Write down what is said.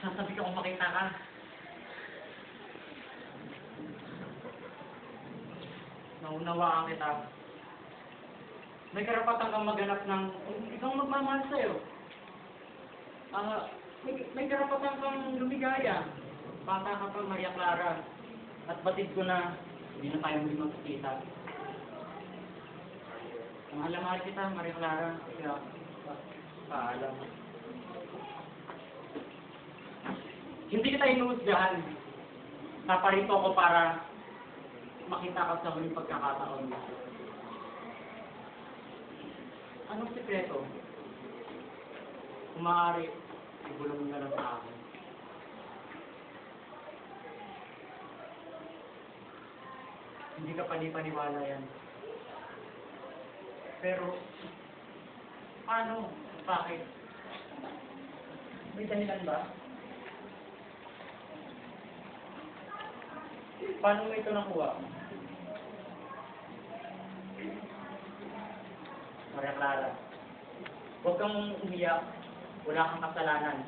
Sasabi ko kung makita ka. Naunawaan kita. May karapatan kang maghanap ng... Ikaw magmamahal sa'yo. Ah, uh, may, may karapatan kang lumigaya. Bata ka pa, Maria Clara. At batid ko na hindi na tayo muli magkikita. Mahal na kita, Maria Clara. Kaya, Hindi kita inuusgahan. Naparito ako para makita ka sa huling pagkakataon. Anong sekreto? Kung maaari, ibulong mo na lang sa akin. Hindi ka panipaniwala yan. Pero, paano? Bakit? May dahilan ba? Paano mo ito nakuha? Maria Clara, huwag kang umiyak. Wala kang kasalanan.